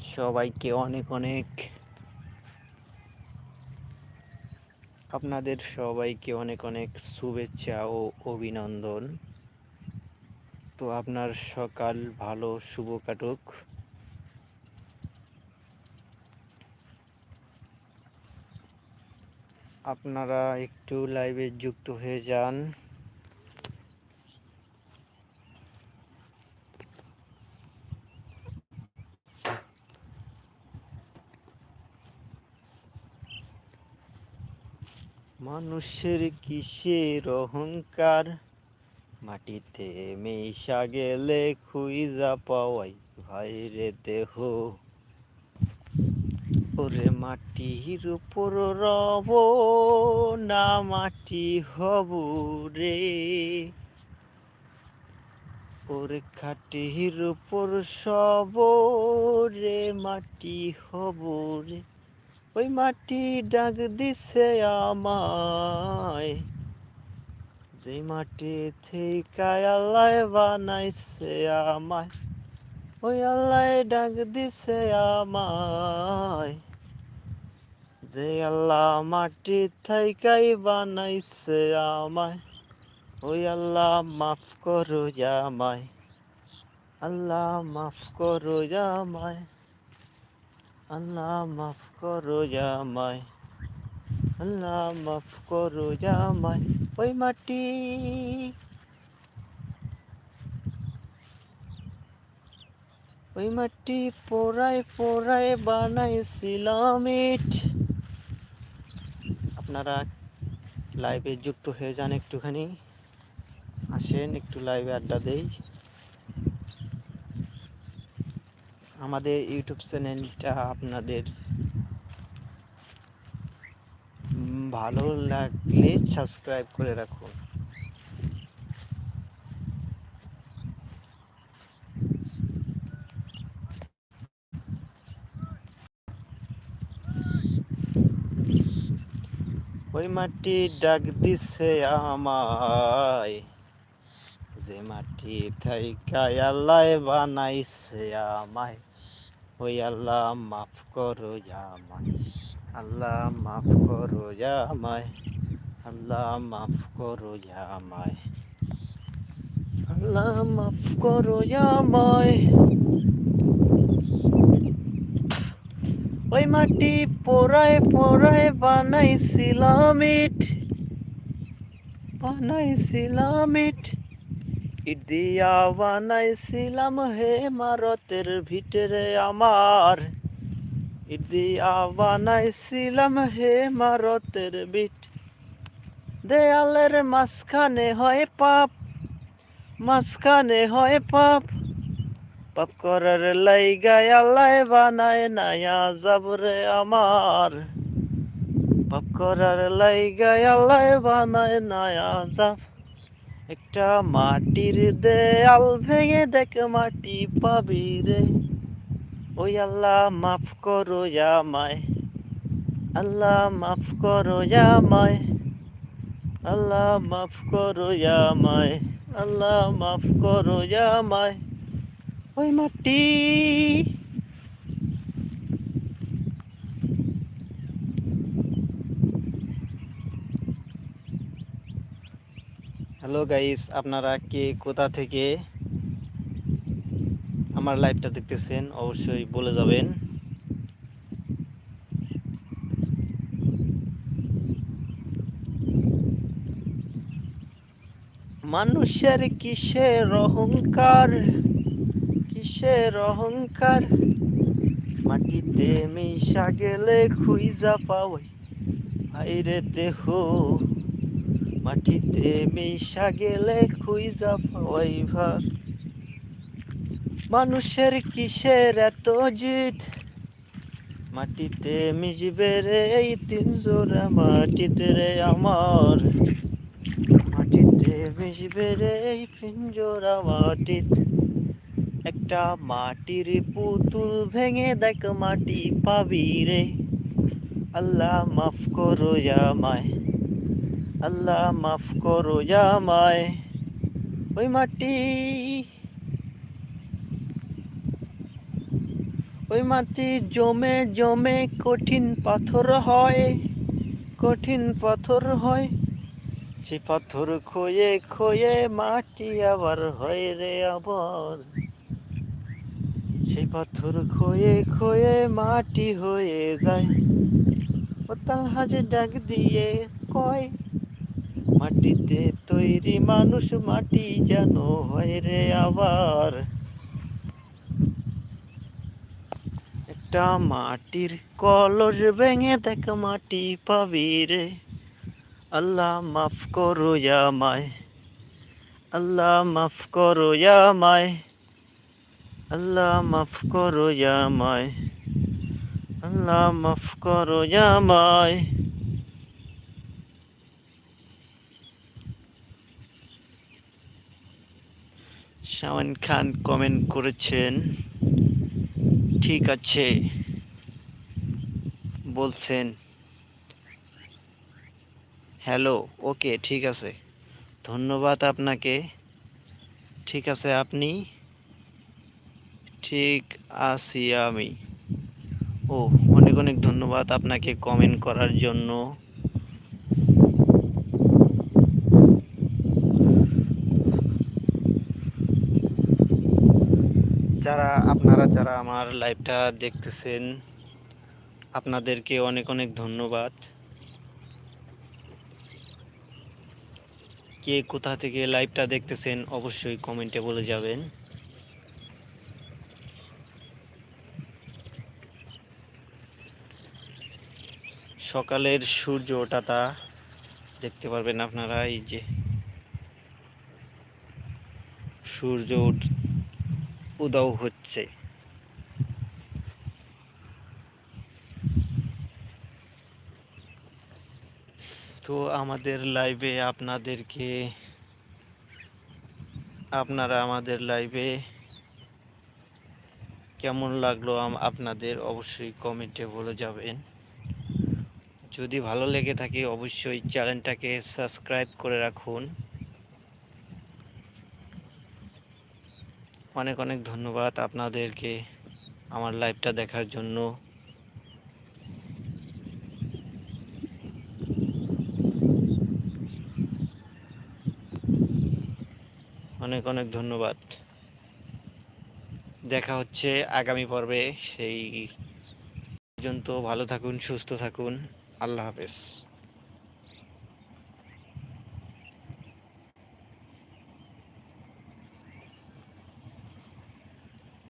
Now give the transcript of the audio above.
সবাইকে অনেক অনেক আপনাদের সবাইকে অনেক অনেক শুভেচ্ছা ও অভিনন্দন। তো আপনার সকাল ভালো, শুভ কাটুক। আপনারা একটু লাইভে যুক্ত হয়ে যান। মানুষের কিসের অহংকার? মাটিতে মেশা গেলে খুইজা পাওয়াই ভাই রে দেহ। ওরে মাটির উপর রব, না মাটি হব রে। ওরে খাটির উপর সব রে, মাটি হব রে। ওই মাটি ডাক দিছে আমায়। যে মাটি থেকে আল্লাহ বানাইছে আমায়, ওই আল্লাহ ডাক দিছে আমায়। যে আল্লাহ মাটি থাইকাই বানাইছে আমায়, ওই আল্লাহ মাফ করো আমায়। আল্লাহ মাফ করো আমায়। আল্লাহ মাফ করো আমায় আল্লাহ মাফ করো আমায় ওই মাটি। ওই মাটি পোড়ায় পোড়ায় বানাইছিলাম ইট। আপনারা লাইভে যুক্ত হয়ে যান একটুখানি। আসেন একটু লাইভে আড্ডা দেই। আমাদের ইউটিউব চ্যানেলটা আপনাদের ভালো লাগলে সাবস্ক্রাইব করে রাখুন। ওই মাটি ডাক দিছে আমায়, যে মাটি থাইকায় আল্লাহ বানাইছে আমায়। ওই আল্লাহ, মাফ করো আমায় আল্লাহ, মাফ করো আমায় আল্লাহ, মাফ করো আমায় আল্লাহ, মাফ করো আমায় ওই মাটি পোড়ায় পোড়ায় বানাইছিলাম ইট। বানাইছিলাম ইট। ইট দিয়া বানাইছিলাম হে মারতের ভিতরে আমার। ইট দিয়া বানাইছিলাম হে মারতের বিট দেয়ালের মাঝখানে হয় পাপ, মাঝখানে হয় পাপ। পাপ করার লাইগায় আল্লাহ বানায় নায়া যাবরে আমার। পাপ করার লাইগায় আল্লাহ বানায় নায়া যাব একটা মাটির দেয়াল ভেঙে দেখ মাটি পাবি রে। ওই আল্লাহ মাফ করো আমায়, আল্লাহ মাফ করো আমায়, আল্লাহ মাফ করো আমায়, আল্লাহ মাফ করো আমায়। ওই মাটি হ্যালো গাইস আপনারা কে, কোথা থেকে আমার লাইভটা দেখতেছেন, অবশ্যই বলে যাবেন। মানুষের কিসের অহংকার? কিসের অহংকার? মাটিতে মিশা গেলে খুইজা পাওয়াই ভাইরে দেহ। মাটিতে মিশা গেলে খুইজা পাওয়াই ভার। মানুষের কিসের এত জিত মাটিতে মিশবে রে এই তিন জোড়া মাটিতে রে আমার। মাটিতে মিশবে রে এই পিঞ্জোরা মাটিতে। একটা মাটির পুতুল ভেঙে দেখ মাটি পাবি রে। আল্লাহ মাফ করো আমায়। আল্লাহ মাফ করো আমায়। ওই মাটি ওই মাটি জমে জমে কঠিন পাথর হয়, কঠিন পাথর হয়। সে পাথর খয়ে খয়ে মাটি আবার হয় রে আবার। সে পাথর খয়ে খয়ে মাটি হয়ে যায়। ও তাল হাজে ডাক দিয়ে কয় মাটিতে তৈরি মানুষ মাটি যেন হয় রে আবার। একটা মাটির কলস ভেঙে দেখ মাটি পাবি রে। আল্লাহ মাফ করো আমায় আল্লাহ মাফ করো আমায় আল্লাহ মাফ করো আমায় আল্লাহ মাফ করো আমায় শাওন খান কমেন্ট করেছেন। ঠিক আছে। বলছেন, হ্যালো, ওকে, ঠিক আছে। ধন্যবাদ আপনাকে। ঠিক আছে, আপনি? ঠিক আছি আমি। ও অনেক অনেক ধন্যবাদ আপনাকে কমেন্ট করার জন্য। যারা, আপনারা যারা আমার লাইভটা দেখতেছেন, আপনাদেরকে অনেক অনেক ধন্যবাদ। কে কোথা থেকে লাইভটা দেখতেছেন অবশ্যই কমেন্টে বলে যাবেন। সকালের সূর্য ওঠাটা, দেখতে পারবেন আপনারা, এই যে। সূর্য উদাও হচ্ছে। তো আমাদের লাইভে আপনাদেরকে, আপনারা আমাদের লাইভে কেমন লাগল আপনাদের অবশ্যই কমেন্টে বলে যাবেন। যদি ভালো লেগে থাকে অবশ্যই চ্যানেলটাকে সাবস্ক্রাইব করে রাখুন। অনেক অনেক ধন্যবাদ আপনাদেরকে আমার লাইভটা দেখার জন্য। অনেক অনেক ধন্যবাদ। দেখা হচ্ছে আগামী পর্বে। সেই পর্যন্ত ভালো থাকুন, সুস্থ থাকুন। আল্লাহ হাফেজ।